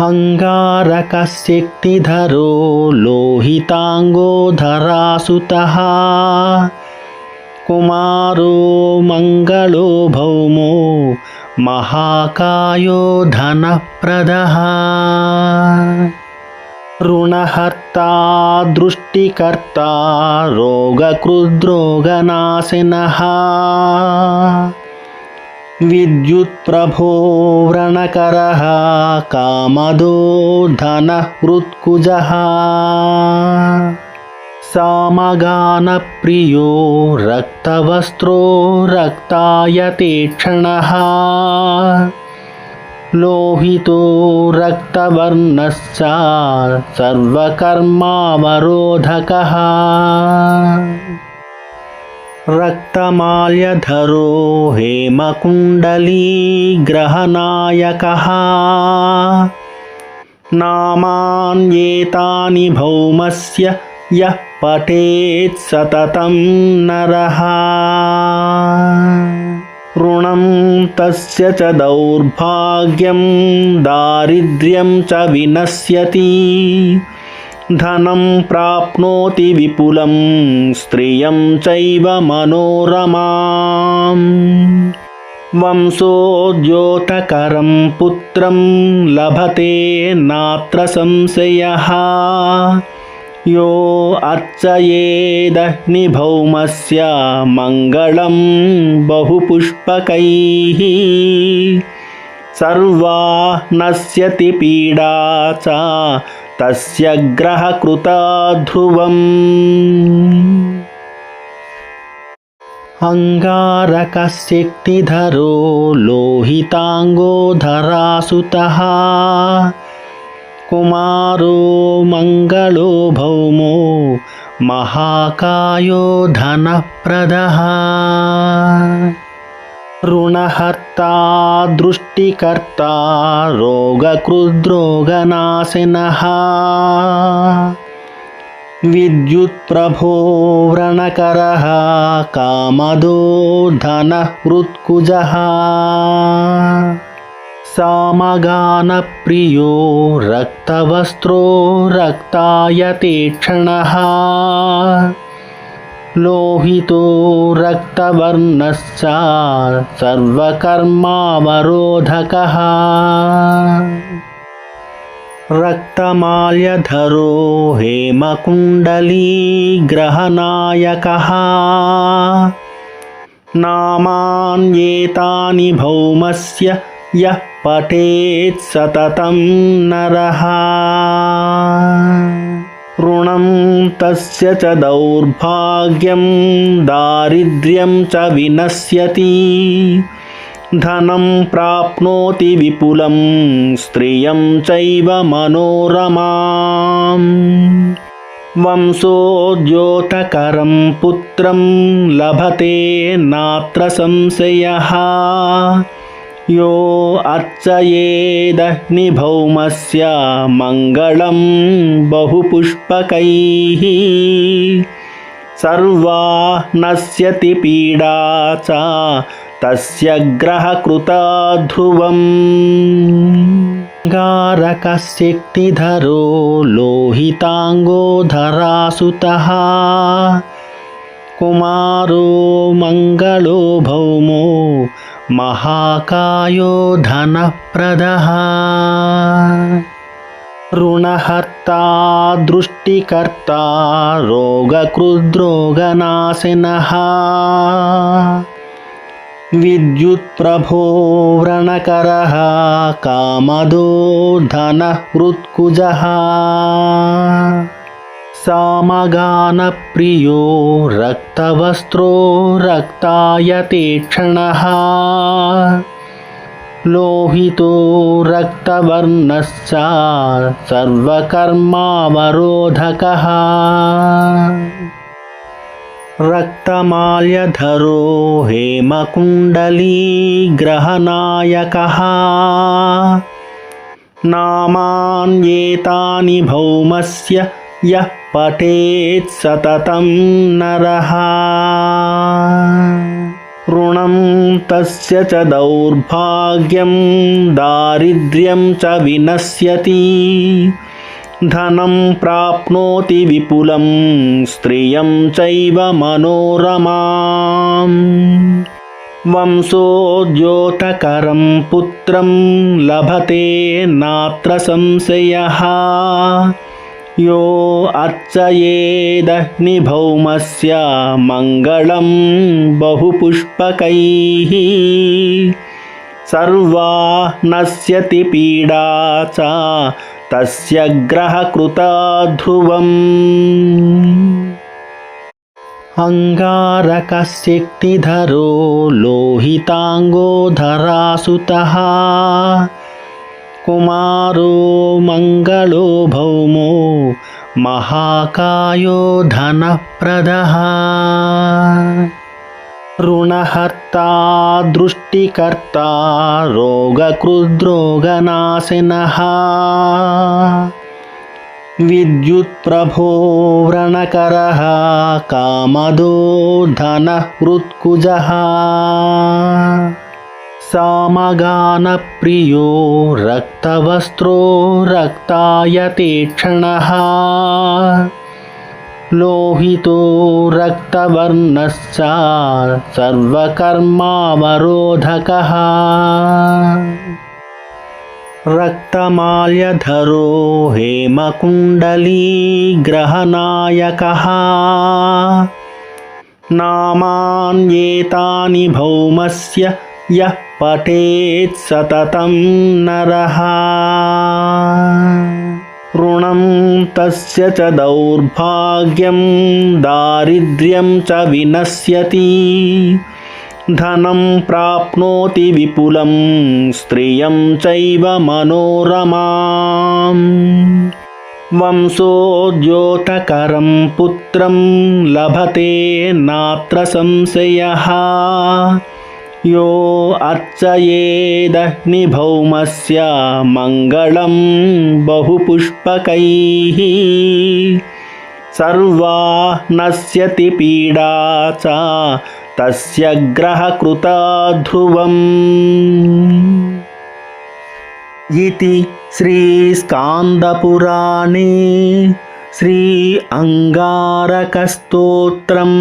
అంగారకశక్తిధరో లోహితాంగో ధరాసుత కుమారో మంగళో భౌమో మహాకాయో ధనప్రద. రుణహర్త దృష్టికర్త రోగకృద్రోగనాశిన. विद्युत्प्रभो व्रणकरः कामदो धनः हृत्कुजः सामगानप्रियो रक्तवस्त्रो रक्तायतीक्षणः लोहितो रक्तवर्णश्च सर्वकर्मावरोधकः रक्तमाल्यधरो हेमकुण्डलीग्रहनायकः। नामान्येतानि भौमस्य यः पठेत् सततं नरः। ऋणं तस्य च दौर्भाग्यं दारिद्र्यं च विनश्यति धनं प्राप्नोति विपुलं स्त्रियं चैव मनोरमाम् वंशोद्योतकरं पुत्रं लभते नात्र संशयः यो अर्चयेदग्निभौमस्य मङ्गलं बहुपुष्पकैः सर्वा नश्यति पीडा च तस्य ग्रहकृता ध्रुवम् अङ्गारकशक्तिधरो लोहिताङ्गो धरासुतः कुमारो मङ्गलो भौमो महाकायो धनप्रदः ऋणहर्ता दृष्टिकर्ता रोगकृद्रोगनाशिनः। विद्युत्प्रभो व्रणकरः कामदो धनः हृत्कुजः सामगानप्रियो रक्तवस्त्रो रक्तायतीक्षणः लोहितो रक्तवर्णश्च सर्वकर्मावरोधकः। रक्तमाल्यधरो हेमकुण्डलीग्रहनायकः। नामान्येतानि भौमस्य यः पठेत् सततं नरः ऋणं तस्य च दौर्भाग्यं दारिद्र्यं च विनश्यति। धनं प्राप्नोति विपुलं स्त्रियं चैव मनोरमाम् वंशोद्योतकरं पुत्रं लभते नात्र संशयः यो अर्चयेदग्निभौमस्य मङ्गलं बहुपुष्पकैः सर्वा नश्यति पीडा च तस्य ग्रहकृता ध्रुवम् गारकशक्तिधरो लोहिताङ्गो धरासुतः कुमारो मङ्गलो भौमो महाकायो धनप्रदः ऋणहर्ता दृष्टिकर्ता रोगकृद्रोगनाशिनः विद्युत्प्रभो व्रणकरः कामदो धनः हृत्कुजः सामगानप्रियो रक्तवस्त्रो रक्तायतीक्षणः लोहितो रक्तवर्णश्च सर्वकर्मावरोधकः रक्तमाल्यधरो हेमकुण्डलीग्रहनायकः नामान्येतानि भौमस्य यः पठेत् सततं नरः। ऋणं तस्य च दौर्भाग्यं दारिद्र्यं च विनश्यति। धनं प्राप्नोति विपुलं स्त्रियं चैव मनोरमाम्। वंशोद्योतकरं पुत्रं लभते नात्र संशयः यो अर्चयेदग्निभौमस्य मङ्गलं बहुपुष्पकैः सर्वा नश्यति पीडा च तस्य ग्रहकृता ध्रुवम् अङ्गारकशक्तिधरो लोहिताङ्गो धरासुतः कुमारो मङ्गलो भौमो महाकायो धनप्रदः ऋणहर्ता दृष्टिकर्ता रोगकृद्रोगनाशिनः विद्युत्प्रभो व्रणकरः कामदो धनः हृत्कुजः सामगानप्रियो रक्तवस्त्रो रक्तायतेक्षणः लोहितो रक्तवर्णश्च सर्वकर्मावरोधकः रक्तमाल्यधरो हेमकुण्डलीग्रहनायकः नामान्येतानि भौमस्य यः पठेत् सततं नरः। ऋणं तस्य च दौर्भाग्यं दारिद्र्यं च विनश्यति। धनं प्राप्नोति विपुलं स्त्रियं चैव मनोरमाम्। वंशोद्योतकरं पुत्रं लभते नात्र संशयः यो अर्चयेदग्निभौमस्य मङ्गलं बहुपुष्पकैः सर्वा नश्यति पीडा च तस्य ग्रहकृता ध्रुवम् इति श्रीस्कान्दपुराणे श्री अङ्गारकस्तोत्रम्